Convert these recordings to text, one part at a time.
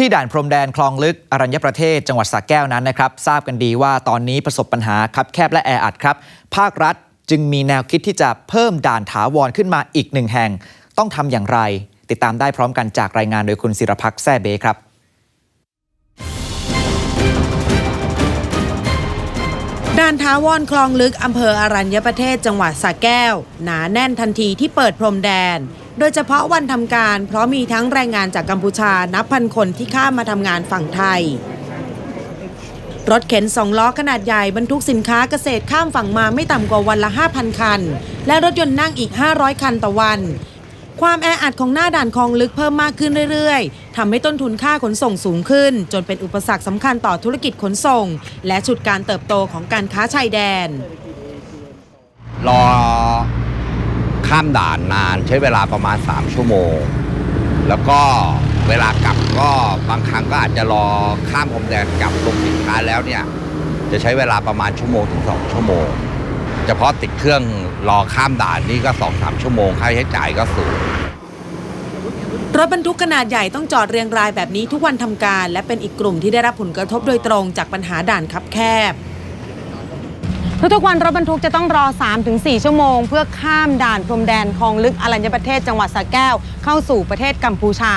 ที่ด่านพรมแดนคลองลึก อรัญญประเทศจังหวัดสระแก้วนั้นนะครับทราบกันดีว่าตอนนี้ประสบปัญหาคับแคบและแออัดครับ ภาครัฐจึงมีแนวคิดที่จะเพิ่มด่านถาวรขึ้นมาอีกหนึ่งแห่ง ต้องทำอย่างไร ติดตามได้พร้อมกันจากรายงานโดยคุณศิรพักษ์แซ่เบครับด่านท้าวรคลองลึกอำเภออรัญญประเทศจังหวัดสระแก้ว หนาแน่นทันทีที่เปิดพรมแดน โดยเฉพาะวันทำการ เพราะมีทั้งแรงงานจากกัมพูชานับพันคนที่ข้ามมาทำงานฝั่งไทย รถเข็นสองล้อขนาดใหญ่บรรทุกสินค้าเกษตรข้ามฝั่งมาไม่ต่ำกว่าวันละ 5,000 คัน และรถยนต์นั่งอีก 500 คันต่อวัน ความแออัดของหน้าด่านคลองลึกเพิ่มมากขึ้นเรื่อยๆทำให้ต้นทุนค่าขนส่งสูงขึ้น จนเป็นอุปสรรคสำคัญต่อธุรกิจขนส่ง และฉุดการเติบโตของการค้าชายแดน รอ ข้ามด่านนานใช้เวลาประมาณ 3 ชั่วโมง แล้วก็เวลากลับก็บางครั้งก็อาจจะรอข้ามพรมแดนกลับลงสินค้าแล้วเนี่ย จะใช้เวลาประมาณชั่วโมงถึง 2 ชั่วโมง เฉพาะติดเครื่องรอข้ามด่านนี่ก็ 2-3 ชั่วโมงค่าใช้จ่ายก็สูงรถบรรทุกขนาดใหญ่ต้องจอดเรียงรายแบบนี้ทุกวันทำการ และเป็นอีกกลุ่มที่ได้รับผลกระทบโดยตรงจากปัญหาด่านคับแคบ ทุกๆวันรถบรรทุกจะต้องรอ 3-4 ชั่วโมง เพื่อข้ามด่านพรมแดนคลองลึกอรัญญประเทศจังหวัดสระแก้ว เข้าสู่ประเทศกัมพูชา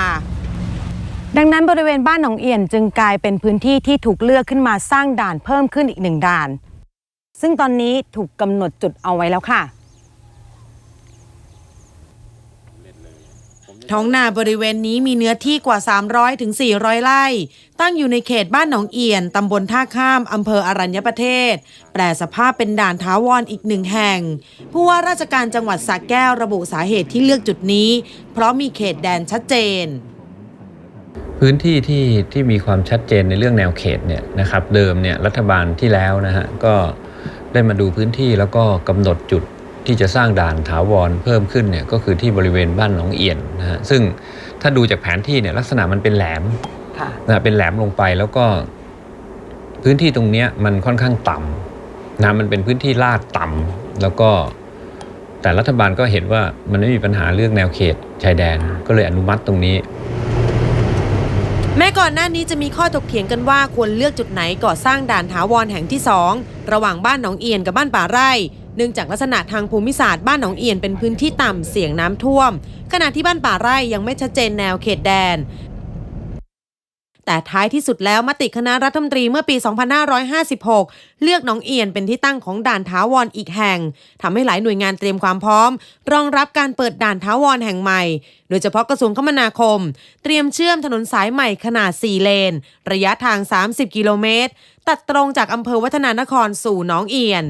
ดังนั้นบริเวณบ้านหนองเอี่ยนจึงกลายเป็นพื้นที่ที่ถูกเลือกขึ้นมาสร้างด่านเพิ่มขึ้นอีกหนึ่งด่าน ซึ่งตอนนี้ถูกกำหนดจุดเอาไว้แล้วค่ะ ท้องนาบริเวณนี้มีเนื้อที่กว่า300ถึง400 ไร่ ตั้งอยู่ในเขตบ้านหนองเอียน ตำบลท่าข้าม อำเภออรัญญประเทศ แปลสภาพเป็นด่านท้าวรอีกหนึ่งแห่ง ผู้ว่าราชการจังหวัดสระแก้วระบุสาเหตุที่เลือกจุดนี้ เพราะมีเขตแดนชัดเจน พื้นที่ที่ที่มีความชัดเจนในเรื่องแนวเขตเนี่ยนะครับ เดิมเนี่ยรัฐบาลที่แล้วนะฮะก็ได้มาดูพื้นที่แล้วก็กำหนดจุด ที่จะสร้างด่านถาวรเพิ่มขึ้นเนี่ยก็คือที่บริเวณบ้านหนองเอียนนะฮะซึ่งถ้าดูจากแผนที่เนี่ยลักษณะมันเป็นแหลมนะเป็นแหลมลงไปแล้วก็ พื้นที่ตรงเนี้ยมันค่อนข้างต่ำนะมันเป็นพื้นที่ลาดต่ำแล้วก็แต่รัฐบาลก็เห็นว่ามันไม่มีปัญหาเรื่องแนวเขตชายแดนก็เลยอนุมัติตรงนี้ แม้ก่อนหน้านี้จะมีข้อถกเถียงกันว่าควรเลือกจุดไหนก่อสร้างด่านถาวรแห่งที่ 2 ระหว่างบ้านหนองเอียนกับบ้านป่าไร่ เนื่องจากลักษณะทางภูมิศาสตร์บ้านหนองเอียนเป็นพื้นที่ต่ำเสี่ยงน้ำท่วม ขณะที่บ้านป่าไร่ยังไม่ชัดเจนแนวเขตแดน แต่ท้ายที่สุดแล้วมติคณะรัฐมนตรีเมื่อปี 2556 เลือกหนองเอียนเป็นที่ตั้งของด่านท้าวรออีกแห่งทำให้หลายหน่วยงานเตรียมความพร้อม รองรับการเปิดด่านท้าวรแห่งใหม่ โดยเฉพาะกระทรวงคมนาคม เตรียมเชื่อมถนนสายใหม่ขนาด 4 เลน ระยะทาง 30 กิโลเมตร ตัดตรงจากอำเภอวัฒนานครสู่หนองเอียน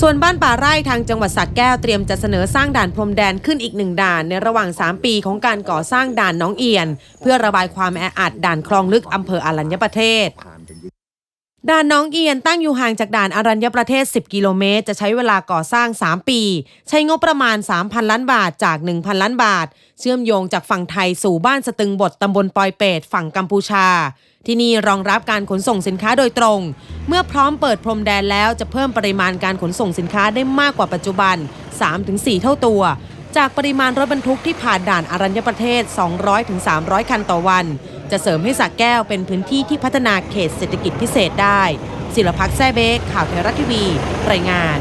ส่วนบ้านป่าไร่ทางจังหวัดสระแก้วเตรียมจะเสนอสร้างด่านพรมแดนขึ้นอีกหนึ่งด่านในระหว่าง 3 ปีของการก่อสร้างด่านน้องเอียน เพื่อระบายความแออัดด่านคลองลึกอำเภออรัญญประเทศ ด่านน้องเอียนตั้งอยู่ห่างจากด่านอรัญญประเทศ 10 กิโลเมตร จะใช้เวลาก่อสร้าง 3 ปี ใช้งบประมาณ 3,000 ล้านบาทจาก 1,000 ล้านบาท เชื่อมโยงจากฝั่งไทยสู่บ้านสตึงบทตำบลปอยเปตฝั่งกัมพูชา ที่นี่รองรับการขนส่งสินค้าโดยตรง เมื่อพร้อมเปิดพรมแดนแล้วจะเพิ่มปริมาณการขนส่งสินค้าได้มากกว่าปัจจุบัน 3-4 เท่าตัว จากปริมาณรถบรรทุกที่ผ่านด่านอรัญญประเทศ 200-300 คันต่อวัน จะเสริมให้สักแก้วเป็นพื้นที่ที่พัฒนาเขตเศรษฐกิจพิเศษได้ ศิลพักษ์แซ่เบกข่าวไทยรัฐทีวี รายงาน